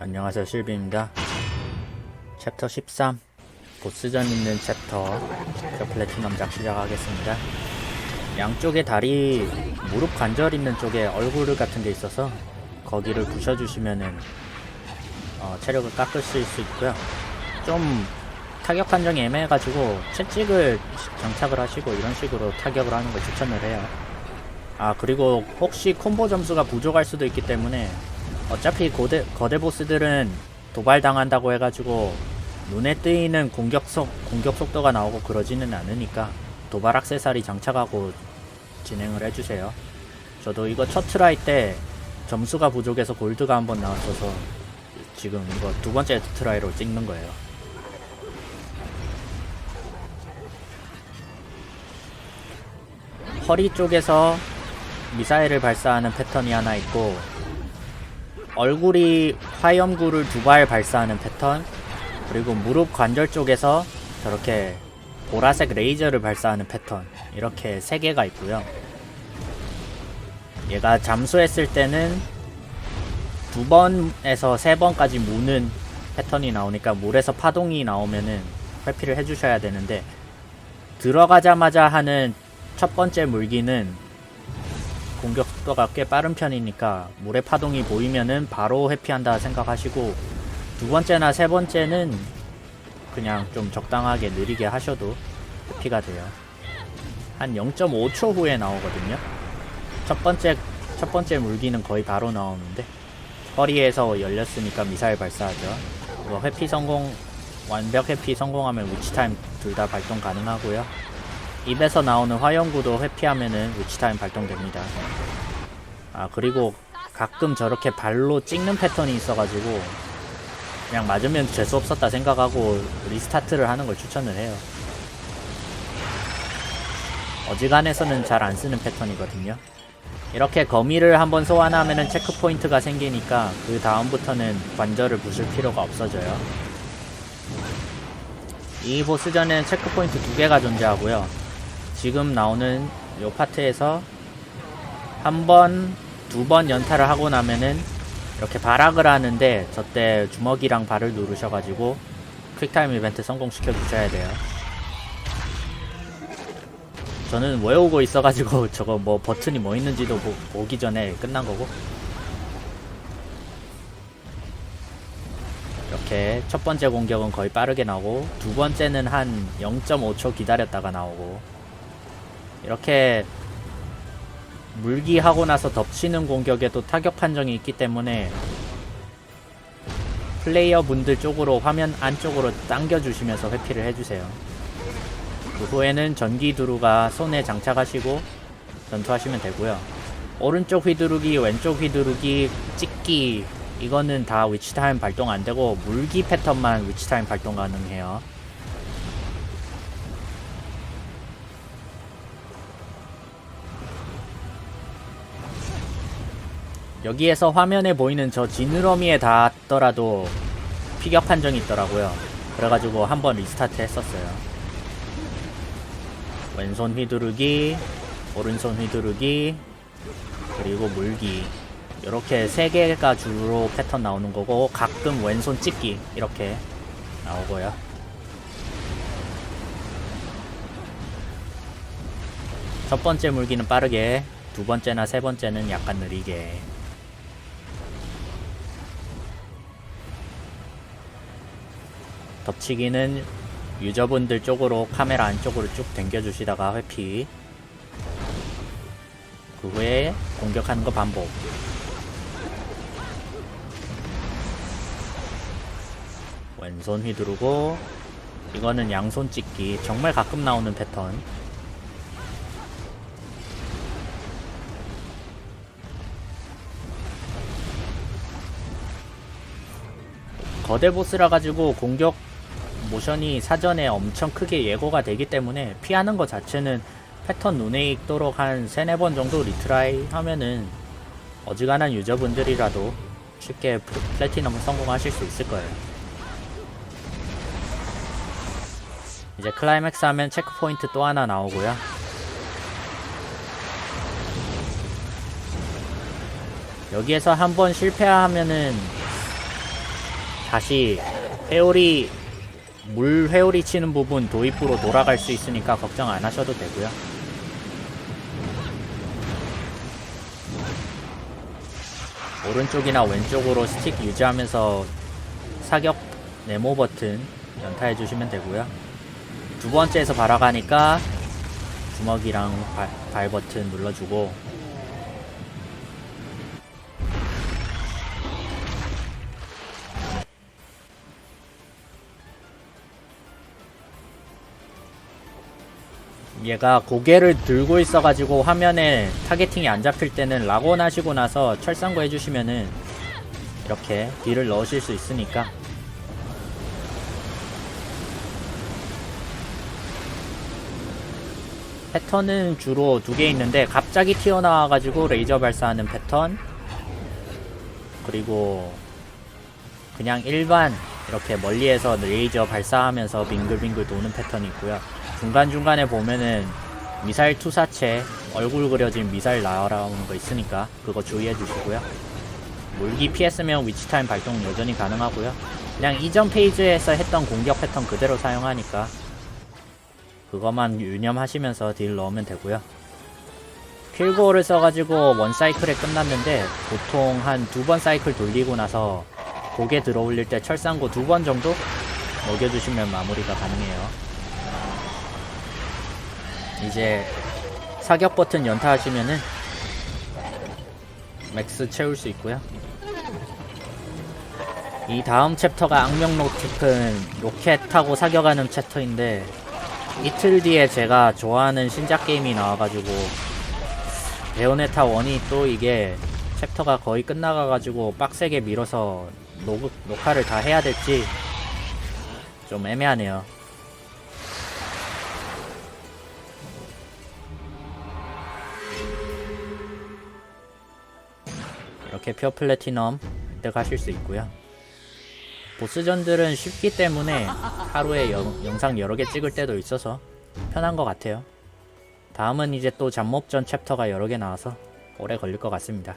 안녕하세요 실비입니다. 챕터 13 보스전 있는 챕터. 저 플래티넘 작 시작하겠습니다. 양쪽에 다리 무릎 관절 있는 쪽에 얼굴 같은 게 있어서 거기를 부셔주시면은 어, 체력을 깎으실 수 있고요. 좀 타격 판정이 애매해가지고 채찍을 장착을 하시고 이런 식으로 타격을 하는 걸 추천을 해요. 아 그리고 혹시 콤보 점수가 부족할 수도 있기 때문에 어차피 고대, 거대 보스들은 도발당한다고 해가지고 눈에 띄는 공격 속 공격 속도가 나오고 그러지는 않으니까 도발 악세사리 장착하고 진행을 해주세요. 저도 이거 첫 트라이 때 점수가 부족해서 골드가 한번 나왔어서 지금 이거 두 번째 트라이로 찍는 거예요. 허리 쪽에서 미사일을 발사하는 패턴이 하나 있고 얼굴이 화염구를 두 발 발사하는 패턴 그리고 무릎 관절 쪽에서 저렇게 보라색 레이저를 발사하는 패턴 이렇게 세 개가 있고요. 얘가 잠수했을 때는 두 번에서 세 번까지 무는 패턴이 나오니까 물에서 파동이 나오면은 회피를 해주셔야 되는데 들어가자마자 하는 첫 번째 물기는 공격 속도가 꽤 빠른 편이니까 물의 파동이 보이면은 바로 회피한다 생각하시고 두 번째나 세 번째는 그냥 좀 적당하게 느리게 하셔도 회피가 돼요. 한 0.5초 후에 나오거든요. 첫 번째 첫 번째 물기는 거의 바로 나오는데 허리에서 열렸으니까 미사일 발사하죠. 이거 회피 성공 완벽 회피 성공하면 위치 타임 둘 다 발동 가능하고요. 입에서 나오는 화염구도 회피하면은 위치타임 발동됩니다. 아 그리고 가끔 저렇게 발로 찍는 패턴이 있어가지고 그냥 맞으면 재수 없었다 생각하고 리스타트를 하는 걸 추천을 해요. 어지간해서는 잘 안 쓰는 패턴이거든요. 이렇게 거미를 한번 소환하면은 체크 포인트가 생기니까 그 다음부터는 관절을 부술 필요가 없어져요. 이 보스전에는 체크 포인트 두 개가 존재하고요. 지금 나오는 요 파트에서 한 번, 두 번 연타를 하고 나면은 이렇게 발악을 하는데 저때 주먹이랑 발을 누르셔가지고 퀵타임 이벤트 성공시켜 주셔야 돼요. 저는 외우고 있어가지고 저거 뭐 버튼이 뭐 있는지도 보, 보기 전에 끝난 거고 이렇게 첫 번째 공격은 거의 빠르게 나오고 두 번째는 한 0.5초 기다렸다가 나오고 이렇게 물기하고 나서 덮치는 공격에도 타격 판정이 있기 때문에 플레이어 분들 쪽으로 화면 안쪽으로 당겨주시면서 회피를 해주세요. 그 후에는 전기 두루가 손에 장착하시고 전투하시면 되고요. 오른쪽 휘두르기, 왼쪽 휘두르기, 찍기 이거는 다 위치 타임 발동 안 되고 물기 패턴만 위치 타임 발동 가능해요. 여기에서 화면에 보이는 저 지느러미에 닿았더라도 피격 판정이 있더라고요. 그래가지고 한번 리스타트 했었어요. 왼손 휘두르기, 오른손 휘두르기, 그리고 물기. 이렇게 세 개가 주로 패턴 나오는 거고 가끔 왼손 찍기 이렇게 나오고요. 첫 번째 물기는 빠르게, 두 번째나 세 번째는 약간 느리게. 덮치기는 유저분들 쪽으로 카메라 안쪽으로 쭉 당겨주시다가 회피. 그 후에 공격하는 거 반복. 왼손 휘두르고 이거는 양손 찍기. 정말 가끔 나오는 패턴. 거대 보스라 가지고 공격 모션이 사전에 엄청 크게 예고가 되기 때문에 피하는 것 자체는 패턴 눈에 익도록 한 세네 번 정도 리트라이 하면은 어지간한 유저분들이라도 쉽게 플- 플래티넘 성공하실 수 있을 거예요. 이제 클라이맥스 하면 체크포인트 또 하나 나오고요. 여기에서 한번 실패하면은 다시 회오리 물 회오리 치는 부분 도입부로 돌아갈 수 있으니까 걱정 안 하셔도 되고요. 오른쪽이나 왼쪽으로 스틱 유지하면서 사격 네모 버튼 연타해 주시면 되고요. 두 번째에서 발아가니까 주먹이랑 발, 발 버튼 눌러주고 얘가 고개를 들고 있어가지고 화면에 타겟팅이 안 잡힐 때는 락온 하시고 나서 철상구 해주시면은 이렇게 딜을 넣으실 수 있으니까. 패턴은 주로 두 개 있는데 갑자기 튀어나와가지고 레이저 발사하는 패턴 그리고 그냥 일반 이렇게 멀리에서 레이저 발사하면서 빙글빙글 도는 패턴이 있고요 중간중간에 보면은 미사일 투사체 얼굴 그려진 미사일 나오는 거 있으니까 그거 주의해 주시고요 물기 피했으면 위치 타임 발동 여전히 가능하고요 그냥 이전 페이지에서 했던 공격 패턴 그대로 사용하니까 그것만 유념하시면서 딜 넣으면 되고요. 킬고를 써가지고 원 사이클에 끝났는데 보통 한 두 번 사이클 돌리고 나서 고개 들어 올릴 때 철상고 두 번 정도 먹여주시면 마무리가 가능해요. 이제 사격 버튼 연타하시면은 맥스 채울 수 있고요. 이 다음 챕터가 악명 로켓은 로켓 타고 사격하는 챕터인데 이틀 뒤에 제가 좋아하는 신작 게임이 나와가지고 베오네타 1이 또 이게 챕터가 거의 끝나가가지고 빡세게 밀어서 녹, 녹화를 다 해야 될지 좀 애매하네요. 이렇게 퓨어 플래티넘 획득하실 수 있고요. 보스전들은 쉽기 때문에 하루에 영, 영상 여러 개 찍을 때도 있어서 편한 것 같아요. 다음은 이제 또 잡목전 챕터가 여러 개 나와서 오래 걸릴 것 같습니다.